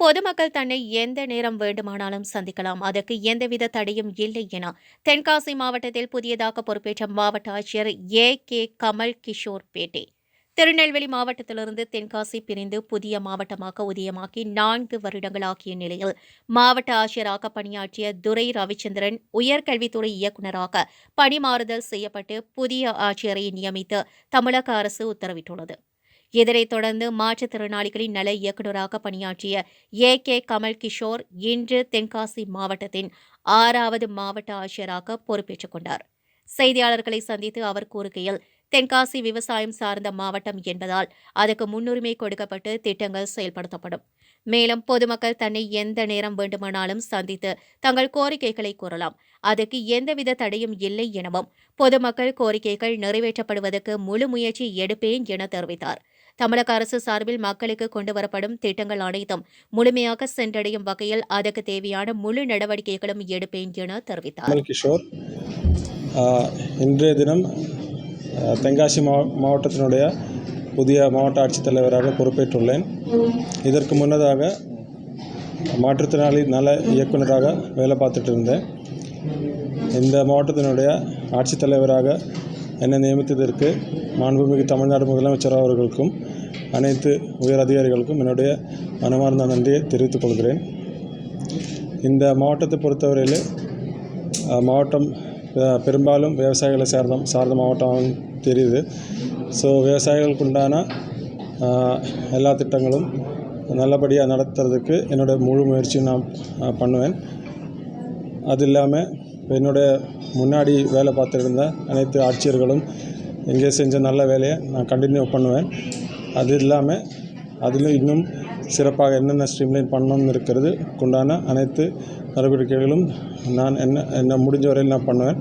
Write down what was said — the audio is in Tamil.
பொதுமக்கள் தன்னை எந்த நேரம் வேண்டுமானாலும் சந்திக்கலாம். அதற்கு எந்தவித தடையும் இல்லை என தென்காசி மாவட்டத்தில் புதியதாக பொறுப்பேற்ற மாவட்ட ஆட்சியர் ஏ. கே. கமல் கிஷோர் பேட்டி. திருநெல்வேலி மாவட்டத்திலிருந்து தென்காசி பிரிந்து புதிய மாவட்டமாக உதயமாக்கி நான்கு வருடங்களாகிய நிலையில் மாவட்ட ஆட்சியராக பணியாற்றிய துரை ரவிச்சந்திரன் உயர்கல்வித்துறை இயக்குநராக பணிமாறுதல் செய்யப்பட்டு புதிய ஆட்சியரை நியமித்து தமிழக அரசு உத்தரவிட்டுள்ளது. இதனைத் தொடர்ந்து மாற்றுத்திறனாளிகளின் நல இயக்குநராக பணியாற்றிய ஏ. கே. கமல் கிஷோர் இன்று தென்காசி மாவட்டத்தின் ஆறாவது மாவட்ட ஆட்சியராக பொறுப்பேற்றுக் கொண்டார். செய்தியாளர்களை சந்தித்து அவர் கூறுகையில் தென்காசி விவசாயம் சார்ந்த மாவட்டம் என்பதால் அதற்கு முன்னுரிமை கொடுக்கப்பட்டு திட்டங்கள் செயல்படுத்தப்படும். மேலும் பொதுமக்கள் தன்னை எந்த நேரம் வேண்டுமானாலும் சந்தித்து தங்கள் கோரிக்கைகளை கூறலாம். அதற்கு எந்தவித தடையும் இல்லை எனவும் பொதுமக்கள் கோரிக்கைகள் நிறைவேற்றப்படுவதற்கு முழு முயற்சி எடுப்பேன் என தெரிவித்தார். தமிழக அரசு சார்பில் மக்களுக்கு கொண்டுவரப்படும் திட்டங்கள் அனைத்தும் முழுமையாக சென்றடையும் வகையில் அதற்கு தேவையான முழு நடவடிக்கைகளும் எடுப்பேன் என தெரிவித்தார். கிஷோர் இன்றைய தினம் தென்காசி மாவட்டத்தினுடைய புதிய மாவட்ட ஆட்சித்தலைவராக பொறுப்பேற்றுள்ளேன். இதற்கு முன்னதாக மாற்றுத்திறனாளி நல இயக்குனராக வேலை பார்த்துட்டு இருந்தேன். இந்த மாவட்டத்தினுடைய ஆட்சித்தலைவராக என்னை நியமித்ததற்கு மாண்புமிகு தமிழ்நாடு முதலமைச்சர் அவர்களுக்கும் அனைத்து உயர் அதிகாரிகளுக்கும் என்னுடைய மனமார்ந்த நன்றியை தெரிவித்துக் கொள்கிறேன். இந்த மாவட்டத்தை பொறுத்தவரையில் மாவட்டம் பெரும்பாலும் விவசாயிகளை சார்ந்த சார்ந்த மாவட்டம் தெரியுது. ஸோ விவசாயிகளுக்கு உண்டான எல்லா திட்டங்களும் நல்லபடியாக நடத்துறதுக்கு என்னோட முழு முயற்சியும் நான் பண்ணுவேன். அது இல்லாமல் என்னோட முன்னாடி வேலை பார்த்துருந்த அனைத்து ஆட்சியர்களும் இங்கே செஞ்ச நல்ல வேலையை நான் கண்டினியூ பண்ணுவேன். அது இல்லாமல் அதில் இன்னும் சிறப்பாக என்னென்ன ஸ்ட்ரீம்லைன் பண்ணணும்னு இருக்கிறது உண்டான அனைத்து நடவடிக்கைகளும் நான் என்ன என்ன முடிஞ்ச வரையில் நான் பண்ணுவேன்.